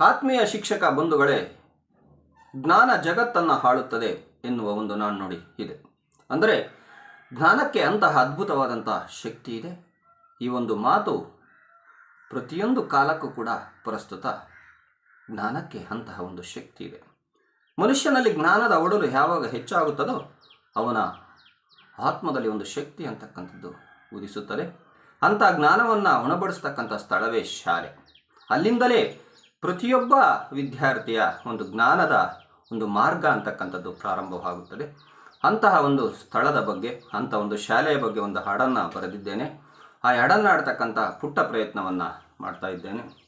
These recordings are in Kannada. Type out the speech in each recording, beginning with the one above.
ಆತ್ಮೀಯ ಶಿಕ್ಷಕ ಬಂಧುಗಳೇ, ಜ್ಞಾನ ಜಗತ್ತನ್ನು ಹಾಳುತ್ತದೆ ಎನ್ನುವ ಒಂದು ನಾಣ್ಣುಡಿ ಇದೆ. ಅಂದರೆ ಜ್ಞಾನಕ್ಕೆ ಅಂತಹ ಅದ್ಭುತವಾದಂತಹ ಶಕ್ತಿ ಇದೆ. ಈ ಒಂದು ಮಾತು ಪ್ರತಿಯೊಂದು ಕಾಲಕ್ಕೂ ಕೂಡ ಪ್ರಸ್ತುತ ಜ್ಞಾನಕ್ಕೆ ಅಂತಹ ಒಂದು ಶಕ್ತಿ ಇದೆ. ಮನುಷ್ಯನಲ್ಲಿ ಜ್ಞಾನದ ಒಡಲು ಯಾವಾಗ ಹೆಚ್ಚಾಗುತ್ತದೋ ಅವನ ಆತ್ಮದಲ್ಲಿ ಒಂದು ಶಕ್ತಿ ಅಂತಕ್ಕಂಥದ್ದು ಉದಿಸುತ್ತದೆ. ಅಂಥ ಜ್ಞಾನವನ್ನು ಉಣಬಡಿಸ್ತಕ್ಕಂಥ ಸ್ಥಳವೇ ಶಾಲೆ. ಅಲ್ಲಿಂದಲೇ ಪ್ರತಿಯೊಬ್ಬ ವಿದ್ಯಾರ್ಥಿಯ ಒಂದು ಜ್ಞಾನದ ಒಂದು ಮಾರ್ಗ ಅಂತಕ್ಕಂಥದ್ದು ಪ್ರಾರಂಭವಾಗುತ್ತದೆ. ಅಂತಹ ಒಂದು ಸ್ಥಳದ ಬಗ್ಗೆ ಅಂಥ ಒಂದು ಶಾಲೆಯ ಬಗ್ಗೆ ಒಂದು ಹಾಡನ್ನು ಬರೆದಿದ್ದೇನೆ. ಆ ಹಾಡನ್ನು ಆಡ್ತಕ್ಕಂತಹ ಪುಟ್ಟ ಪ್ರಯತ್ನವನ್ನು ಮಾಡ್ತಾ ಇದ್ದೇನೆ.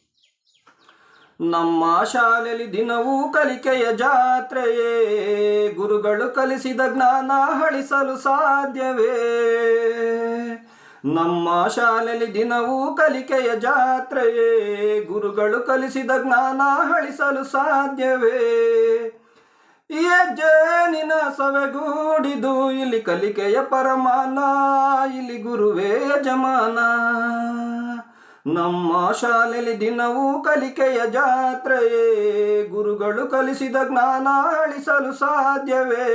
ನಮ್ಮ ಶಾಲೆಯಲ್ಲಿ ದಿನವೂ ಕಲಿಕೆಯ ಜಾತ್ರೆಯೇ. ಗುರುಗಳು ಕಲಿಸಿದ ಜ್ಞಾನ ಹಳಿಸಲು ಸಾಧ್ಯವೇ. ನಮ್ಮ ಶಾಲೆಯಲ್ಲಿ ದಿನವೂ ಕಲಿಕೆಯ ಜಾತ್ರೆಯೇ. ಗುರುಗಳು ಕಲಿಸಿದ ಜ್ಞಾನ ಹಳಿಸಲು ಸಾಧ್ಯವೇ. ಜೇನಿನ ಸವೆಗೂಡಿದು, ಇಲ್ಲಿ ಕಲಿಕೆಯ ಪರಮಾನ, ಇಲ್ಲಿ ಗುರುವೇ ಯಜಮಾನ. ನಮ್ಮ ಶಾಲೆಯಲ್ಲಿ ದಿನವೂ ಕಲಿಕೆಯ ಜಾತ್ರೆಯೇ. ಗುರುಗಳು ಕಲಿಸಿದ ಜ್ಞಾನ ಅಳಿಸಲು ಸಾಧ್ಯವೇ.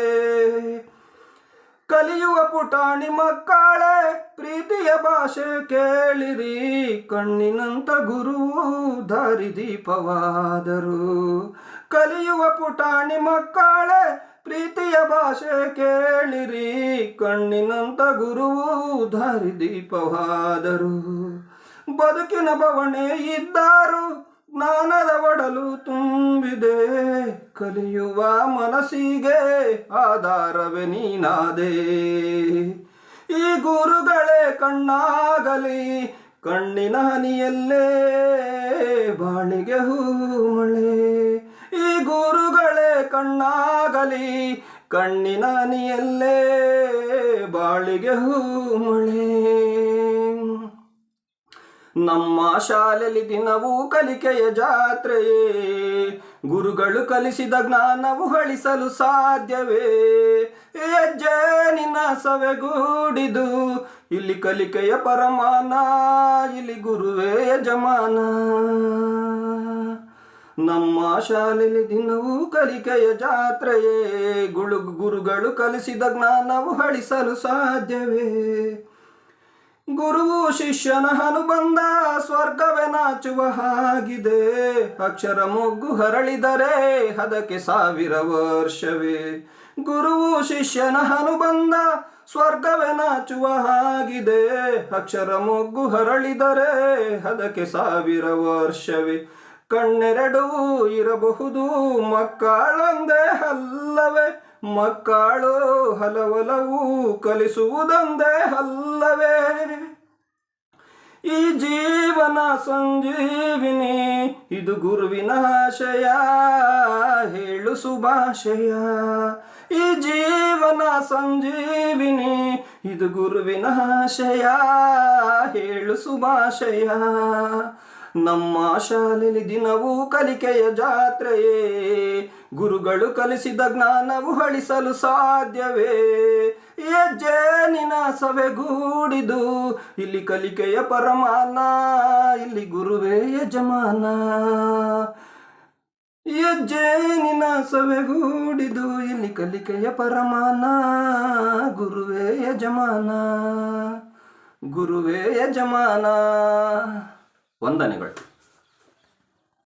ಕಲಿಯುವ ಪುಟಾಣಿ ಮಕ್ಕಳೇ, ಪ್ರೀತಿಯ ಭಾಷೆ ಕೇಳಿರಿ. ಕಣ್ಣಿನಂತ ಗುರು ದಾರಿದೀಪವಾದರು ಕಲಿಯುವ ಪುಟಾಣಿ ಮಕ್ಕಳೇ, ಪ್ರೀತಿಯ ಭಾಷೆ ಕೇಳಿರಿ. ಕಣ್ಣಿನಂತ ಗುರುವು ದಾರಿದೀಪವಾದರು ಬದುಕಿನ ಬವಣೆ ಇದ್ದಾರು, ಜ್ಞಾನದ ಒಡಲು ತುಂಬಿದೆ. ಕಲಿಯುವ ಮನಸ್ಸಿಗೆ ಆಧಾರವೇ ನೀನಾದೆ. ಈ ಗುರುಗಳೇ ಕಣ್ಣಾಗಲಿ, ಕಣ್ಣಿನ ಹನಿಯಲ್ಲೇ ಬಾಳಿಗೆ ಹೂ ಮಳೆ. ಈ ಗುರುಗಳೇ ಕಣ್ಣಾಗಲಿ, ಕಣ್ಣಿನ ಹನಿಯಲ್ಲೇ ಬಾಳಿಗೆ ಹೂ ಮಳೆ. ನಮ್ಮ ಶಾಲೆಯಲ್ಲಿ ದಿನವೂ ಕಲಿಕೆಯ ಜಾತ್ರೆಯೇ. ಗುರುಗಳು ಕಲಿಸಿದ ಜ್ಞಾನವು ಹಳಿಸಲು ಸಾಧ್ಯವೇ. ಹೆಜ್ಜೆ ನಿನ್ನ ಸವೆಗೂಡಿದು ಇಲ್ಲಿ ಕಲಿಕೆಯ ಪರಮಾನ, ಇಲ್ಲಿ ಗುರುವೇ ಯಜಮಾನ. ನಮ್ಮ ಶಾಲೆಯಲ್ಲಿ ದಿನವೂ ಕಲಿಕೆಯ ಜಾತ್ರೆಯೇ. ಗುಳು, ಗುರುಗಳು ಕಲಿಸಿದ ಜ್ಞಾನವು ಹಳಿಸಲು ಸಾಧ್ಯವೇ. ಗುರುವು ಶಿಷ್ಯನ ಅನುಬಂಧ ಸ್ವರ್ಗವೇ ನಾಚುವ ಹಾಗಿದೆ. ಅಕ್ಷರ ಮೊಗ್ಗು ಹರಳಿದರೆ ಅದಕ್ಕೆ ಸಾವಿರ ವರ್ಷವೇ. ಗುರುವು ಶಿಷ್ಯನ ಅನುಬಂಧ ಸ್ವರ್ಗವೇ ನಾಚುವ ಹಾಗಿದೆ. ಅಕ್ಷರ ಮೊಗ್ಗು ಹರಳಿದರೆ ಅದಕ್ಕೆ ಸಾವಿರ ವರ್ಷವೇ. ಕಣ್ಣೆರಡೂ ಇರಬಹುದು, ಮಕ್ಕಳೊಂದೇ ಅಲ್ಲವೇ. ಮಕ್ಕಳು ಹಲವಲವು ಕಲಿಸುವುದೊಂದೇ ಅಲ್ಲವೇ? ಈ ಜೀವನ ಸಂಜೀವಿನಿ, ಇದು ಗುರುವಿನ ಆಶಯ, ಹೇಳು ಸುಭಾಷಯ. ಈ ಜೀವನ ಸಂಜೀವಿನಿ, ಇದು ಗುರುವಿನ ಆಶಯ, ಹೇಳು ಸುಭಾಷಯ. ನಮ್ಮ ಶಾಲೆಯಲ್ಲಿ ದಿನವೂ ಕಲಿಕೆಯ ಜಾತ್ರೆಯೇ. ಗುರುಗಳು ಕಲಿಸಿದ ಜ್ಞಾನವು ಹಳಿಸಲು ಸಾಧ್ಯವೇ. ಹೆಜ್ಜೆ ನಿನ ಸವೆಗೂಡಿದು ಇಲ್ಲಿ ಕಲಿಕೆಯ ಪರಮಾನ, ಇಲ್ಲಿ ಗುರುವೇ ಯಜಮಾನ. ಹೆಜ್ಜೆ ನಿನ ಸವೆಗೂಡಿದು ಇಲ್ಲಿ ಕಲಿಕೆಯ ಪರಮಾನ, ಗುರುವೇ ಯಜಮಾನ. ಗುರುವೇ ಯಜಮಾನ. ವಂದನೆಗಳು.